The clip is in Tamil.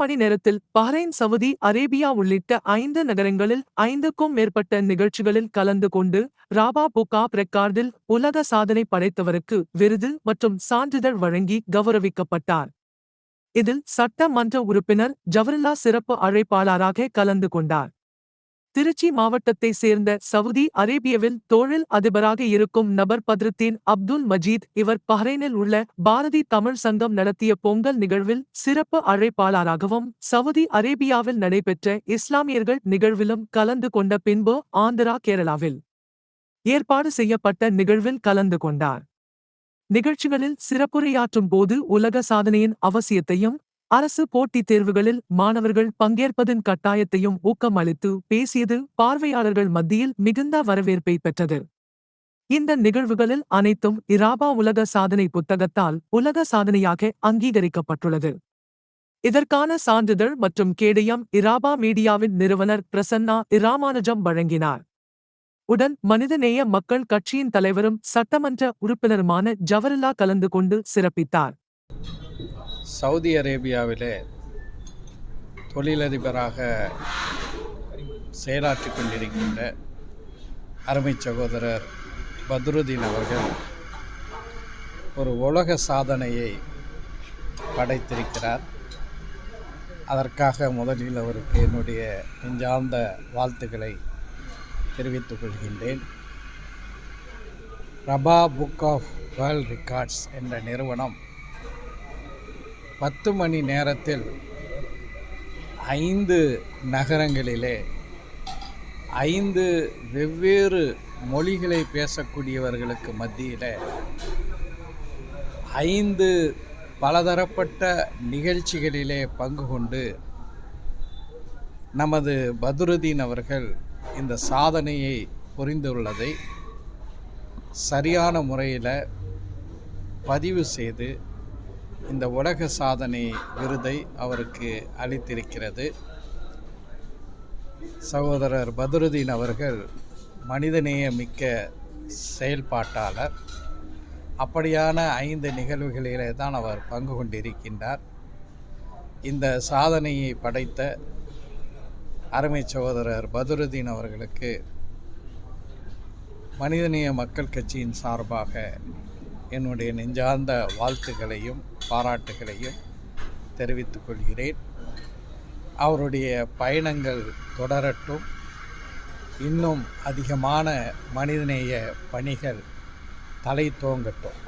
மணி நேரத்தில் பஹ்ரைன் சவுதி அரேபியா உள்ளிட்ட ஐந்து நகரங்களில் ஐந்துக்கும் மேற்பட்ட நிகழ்ச்சிகளில் கலந்து கொண்டு ராபா புகா ரெக்கார்டில் உலக சாதனை படைத்தவருக்கு விருது மற்றும் சான்றிதழ் வழங்கி கௌரவிக்கப்பட்டார். இதில் சட்ட மன்ற உறுப்பினர் ஜவஹர்லா சிறப்பு அழைப்பாளராக கலந்து கொண்டார். திருச்சி மாவட்டத்தை சேர்ந்த சவுதி அரேபியாவில் தொழில் அதிபராக இருக்கும் நபர் பத்ருத்தீன் அப்துல் மஜீத் இவர் பஹ்ரைனில் உள்ள பாரதி தமிழ் சங்கம் நடத்திய பொங்கல் நிகழ்வில் சிறப்பு அழைப்பாளராகவும் சவுதி அரேபியாவில் நடைபெற்ற இஸ்லாமியர்கள் நிகழ்விலும் கலந்து கொண்ட பின்பு ஆந்திரா கேரளாவில் ஏற்பாடு செய்யப்பட்ட நிகழ்வில் கலந்து கொண்டார். நிகழ்ச்சிகளில் சிறப்புரையாற்றும் போது உலக சாதனையின் அவசியத்தையும் அரசு போட்டித் தேர்வுகளில் மாணவர்கள் பங்கேற்பதன் கட்டாயத்தையும் ஊக்கமளித்து பேசியது பார்வையாளர்கள் மத்தியில் மிகுந்த வரவேற்பை பெற்றது. இந்த நிகழ்வுகளில் அனைத்தும் இராபா உலக சாதனை புத்தகத்தால் உலக சாதனையாக அங்கீகரிக்கப்பட்டுள்ளது. இதற்கான சான்றிதழ் மற்றும் கேடயம் இராபா மீடியாவின் நிறுவனர் பிரசன்னா இராமானுஜம் வழங்கினார். உடன் மனிதநேய மக்கள் கட்சியின் தலைவரும் சட்டமன்ற உறுப்பினருமான ஜவஹர்லா கலந்து கொண்டு சிறப்பித்தார். சவுதி அரேபியாவிலே தொழிலதிபராக செயலாற்றி கொண்டிருக்கின்ற அருமை சகோதரர் பத்ருதீன் அவர்கள் ஒரு உலக சாதனையை படைத்திருக்கிறார். அதற்காக முதலில் அவருக்கு என்னுடைய நெஞ்சார்ந்த வாழ்த்துக்களை தெரிவித்துக் கொள்கின்றேன். ரபா புக் ஆஃப் வேர்ல்ட் ரெக்கார்ட்ஸ் என்ற நிறுவனம் பத்து மணி நேரத்தில் ஐந்து நகரங்களிலே ஐந்து வெவ்வேறு மொழிகளை பேசக்கூடியவர்களுக்கு மத்தியில் ஐந்து பலதரப்பட்ட நிகழ்ச்சிகளிலே பங்கு கொண்டு நமது பதுருதீன் அவர்கள் இந்த சாதனையை புரிந்துள்ளதை சரியான முறையில் பதிவு செய்து இந்த உலக சாதனை விருதை அவருக்கு அளித்திருக்கிறது. சகோதரர் பத்ருதீன் அவர்கள் மனிதநேய மிக்க செயல்பாட்டாளர். அப்படியான ஐந்து நிகழ்வுகளிலே தான் அவர் பங்கு கொண்டிருக்கின்றார். இந்த சாதனையை படைத்த அருமை சகோதரர் பதுருதீன் அவர்களுக்கு மனிதநேய மக்கள் கட்சியின் சார்பாக என்னுடைய நெஞ்சார்ந்த வாழ்த்துக்களையும் பாராட்டுகளையும் தெரிவித்துக் கொள்கிறேன். அவருடைய பயணங்கள் தொடரட்டும். இன்னும் அதிகமான மனிதநேய பணிகள் தலை தோங்கட்டும்